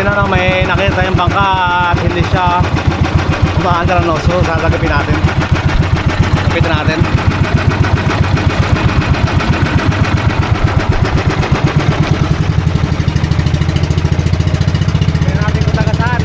yun ano, may nakita tayong bangka at hindi siya umaandar no. So, sasagapin natin. Kapitan natin. Tingnan natin kung taga saan.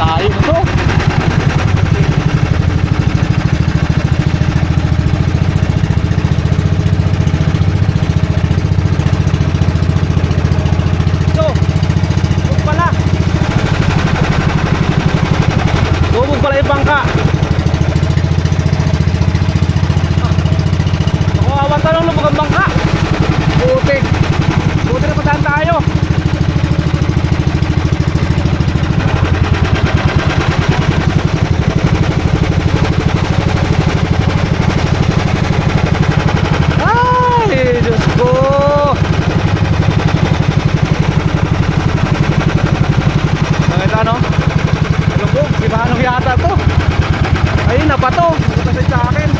Layo to. Ito. Huwag pala. Bubog pala yung bangka. Ako awan tanong lubog ang bangka. Butik. Buti na pataan tayo. Ay, Diyos ko. Nakita no? Lubog, Ibano yata to. Ayun na pa to. Kasi sa akin.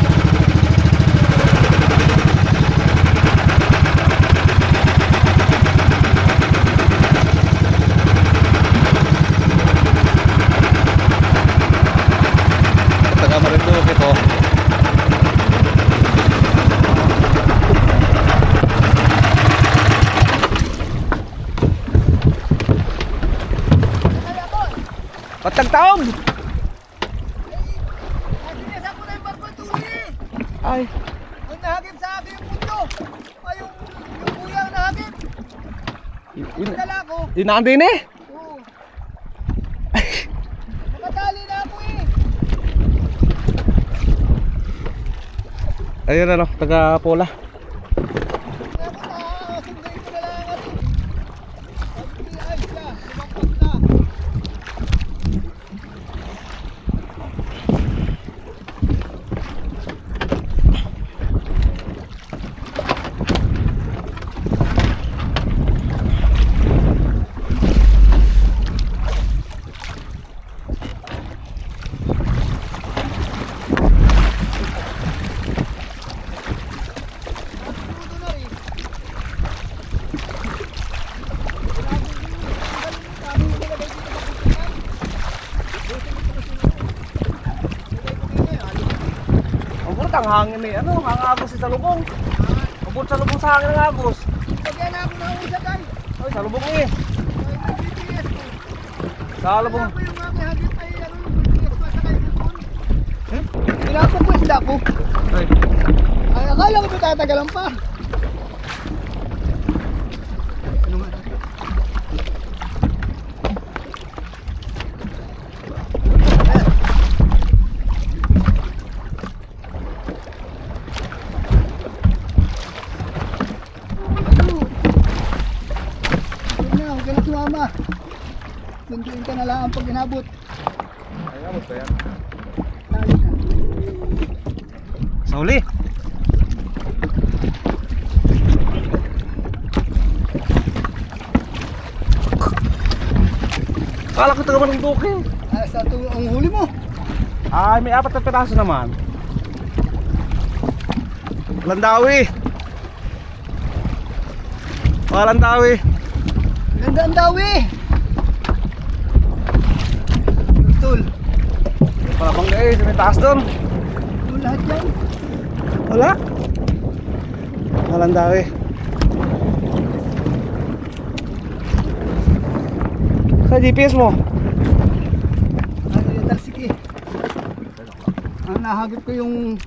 Taga Marinduque to. Yung pagpatuloy eh. Ay, Ang nahagip sa akin yung mundo. Ay, yung, yung kuya ang nahagip. yun, Dala ko. yun na din eh. Oo. Nakatali na ako eh. Ayun ano, taga Pola. Kaya ako nakakasunday ko na lang ako. Sabi ko, ay siya, lumampas na. Tuto na rin. Ang burot ang hangin eh. Ano, hangagos sa salubong. Ang burot sa lubong sa hangin ng agos. Pagyan ako na usad ay. Ay, sa lubong eh. Ay, may. Sa lubong. Ko ano ko sa doon. Tinapon ko isda ko. Ay, Ay, akala ko ito tatagalan pa. Ano nga? Ano? Huwag na, huwag ka na sumama. Tuntuin ka na lang pag inabot. ay, agos ba yan? Sa uli. Kala ko taga Marinduque. Ah, sa ito ang huli mo. Ay, may apat na piraso naman. Landawi. Mga landawi. Ganda ang dawi. Tul. Para bang eh, sa may taas doon. Tul lahat yan. Wala. Mga landawi. Sa GPS mo. Ano yung tarsiki. Ang nahagip ko yung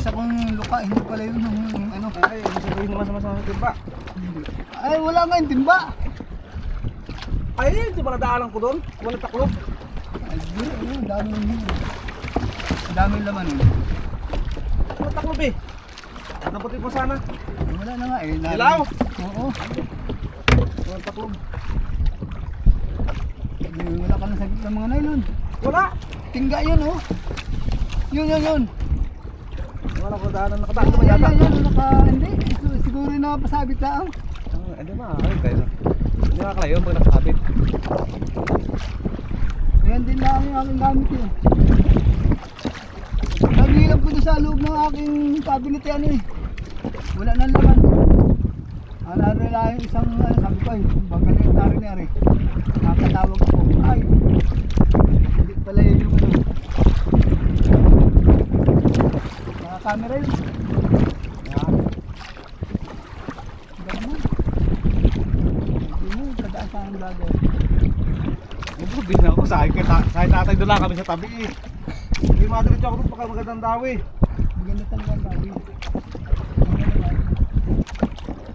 isa kong luka, hindi pala yun yung, yung ano. Ay, sabihin naman sama sama timba. Ay, wala nga yung timba. Ay, hindi ba nadaanan ko doon? Wala taklob. Ay, di, ano, ang daming ang daming laman. eh. Wala taklob eh. Nabutin ko sana. Wala na nga eh. Lalo-. Oo. Wala taklob. Wala ka na sa ng mga nylon. Wala. Tingga yun oh. Yun, yun, yun. Wala ko daanan nakataas Yan, naman yan, yata. yan, yan, naka, hindi. Siguro rin nakapasabit lang. Ah, Hindi makakalayo kayo. Hindi makakalayo pag nakakabit. Ayan din lang yung aking gamit yun. Nagilap ko doon sa loob ng aking cabinet yan eh. Wala nang laman. Ano na yung isang ano, sabi ko ay, bagalit na yan eh. Nakatawag ako. Ay, hindi pala yun yung ano. Naka-camera yun. Yan. Ganda. Hindi mo, tadaan sa ang vlogger. Mabuti na ako sa akin. Kahit kahit tatay doon lang kami sa tabi eh. Hindi madiretso ako doon pagka magandang dawi. Maganda talaga ang bawi.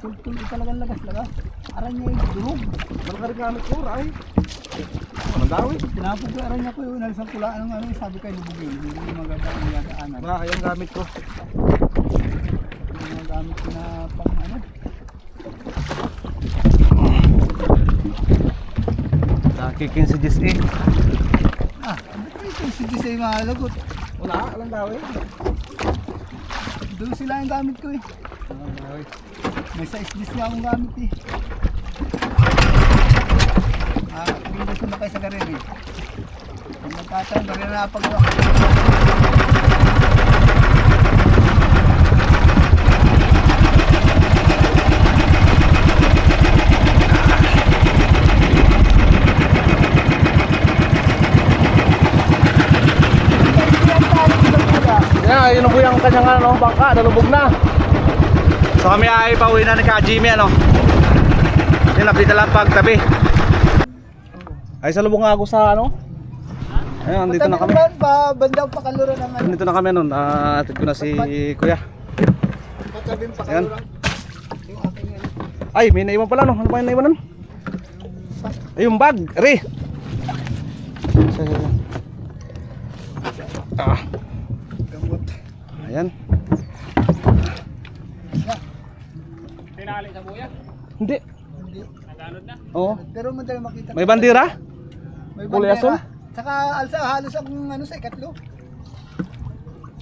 Tultul talagang lagas-lagas. Aran niya yung durog. Malaka rin gamit ko, ray. Ang dawi. Tinapos ko aran niya ko yun. Nalisang pula ng ano sabi ko lubog yun. Hindi maganda ang yadaanan. Malaka yung gamit ko. Yung mga gamit ko na pang ano. Nakikin si Jess eh. Ah, ano ko yung sige sa'yo mga lagot. Wala, alang dawi. Doon sila yung gamit ko eh. May size dish nga akong gamit eh. Ah, hindi ko na kayo sa garin eh. Kung magkataon, garin na napagawa. Yeah, yun po yung kanyang ano, bangka, nalubog na. So kami ay pauwi na ni Ka Jimmy ano. Yun, update lang pagtabi. Ay, salubong nga ako sa ano. Ayun, dito na kami. Ko ba, bandang pakaluran ng ano. Dito na kami nun. Ah, atid ko na si Kuya. Patabing ano. Ay, may naiwan pala no. Ano pa yung naiwanan? Ay, yung bag. Re. Ah, Gamot. ayan. Tinali sa buya. Hindi. Hindi. Naganod na. Oo. Pero madali makita. May bandira? May kulay bandera. asul? Saka alsa halos akong ano sa ikatlo.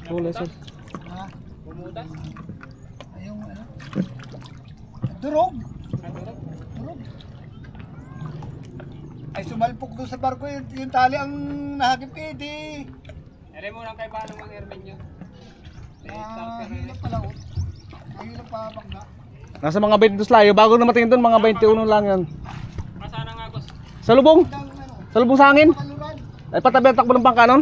Kulay sir. Ha? Bumutas. Ayong ano. Durog. Ang durog. Durog. Ay sumalpok doon sa barko yung, yung tali ang nahagip ko eh, di. Alam mo lang kay paano airman nyo. Eh, Ah, na hilap pala oh. Ang hilap pa bakla. Nasa mga 22 layo. Bago na matingin doon, mga 21 lang yan. Masana nga, Gus. Sa lubong. Sa lubong sa hangin. Ay, patabi ang takbo ng bangka nun.